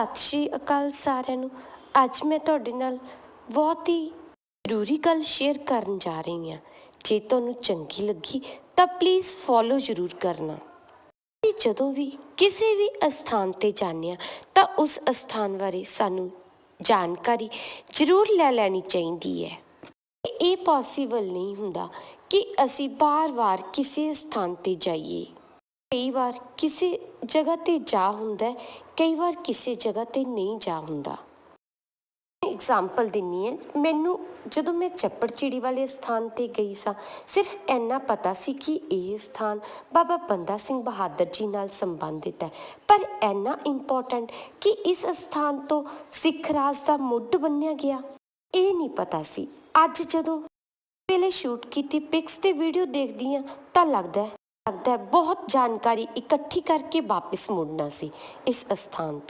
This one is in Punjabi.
ਸਤਿ ਸ਼੍ਰੀ ਅਕਾਲ ਸਾਰਿਆਂ ਨੂੰ। ਅੱਜ ਮੈਂ ਤੁਹਾਡੇ ਨਾਲ ਬਹੁਤ ਹੀ ਜ਼ਰੂਰੀ ਗੱਲ ਸ਼ੇਅਰ ਕਰਨ ਜਾ ਰਹੀ ਹਾਂ। ਜੇ ਤੁਹਾਨੂੰ ਚੰਗੀ ਲੱਗੀ ਤਾਂ ਪਲੀਜ਼ ਫੋਲੋ ਜ਼ਰੂਰ ਕਰਨਾ। ਅਸੀਂ ਜਦੋਂ ਵੀ ਕਿਸੇ ਵੀ ਅਸਥਾਨ ਤੇ ਜਾਂਦੇ ਹਾਂ ਤਾਂ ਉਸ ਅਸਥਾਨ ਬਾਰੇ ਸਾਨੂੰ ਜਾਣਕਾਰੀ ਜ਼ਰੂਰ ਲੈ ਲੈਣੀ ਚਾਹੀਦੀ ਹੈ। ਇਹ ਪੋਸੀਬਲ ਨਹੀਂ ਹੁੰਦਾ ਕਿ ਅਸੀਂ ਬਾਰ-ਬਾਰ ਕਿਸੇ ਸਥਾਨ ਤੇ ਜਾਈਏ। ਕਈ ਵਾਰ ਕਿਸੇ ਜਗ੍ਹਾ ਤੇ ਜਾ ਹੁੰਦਾ ਕਈ ਵਾਰ ਕਿਸੇ ਜਗ੍ਹਾ ਤੇ ਨਹੀਂ ਜਾ ਹੁੰਦਾ। ਐਗਜ਼ਾਮਪਲ ਦਿੰਨੀ ਹੈ, ਮੈਨੂੰ ਜਦੋਂ ਮੈਂ ਚੱਪੜਚਿੜੀ ਵਾਲੇ ਸਥਾਨ ਤੇ ਗਈ ਸਾਂ, ਸਿਰਫ ਇੰਨਾ ਪਤਾ ਸੀ ਕਿ ਇਹ ਸਥਾਨ ਬਾਬਾ ਬੰਦਾ ਸਿੰਘ ਬਹਾਦਰ ਜੀ ਨਾਲ ਸੰਬੰਧਿਤ ਹੈ। ਪਰ ਇੰਨਾ ਇੰਪੋਰਟੈਂਟ ਕਿ ਇਸ ਸਥਾਨ ਤੋਂ ਸਿੱਖ ਰਾਜ ਦਾ ਮੁੱਢ ਬੰਨਿਆ ਗਿਆ, ਇਹ ਨਹੀਂ ਪਤਾ ਸੀ। ਅੱਜ ਜਦੋਂ ਪਹਿਲੇ ਸ਼ੂਟ ਕੀਤੀ ਪਿਕਸ ਤੇ ਵੀਡੀਓ ਦੇਖਦੀ ਹਾਂ, ਤਾਂ ਲੱਗਦਾ ਲੱਗਦਾ ਹੈ। ਬਹੁਤ ਜਾਣਕਾਰੀ ਇਕੱਠੀ ਕਰਕੇ ਵਾਪਿਸ ਮੁੜਨਾ ਸੀ ਇਸ ਅਸਥਾਨ ਤੋਂ।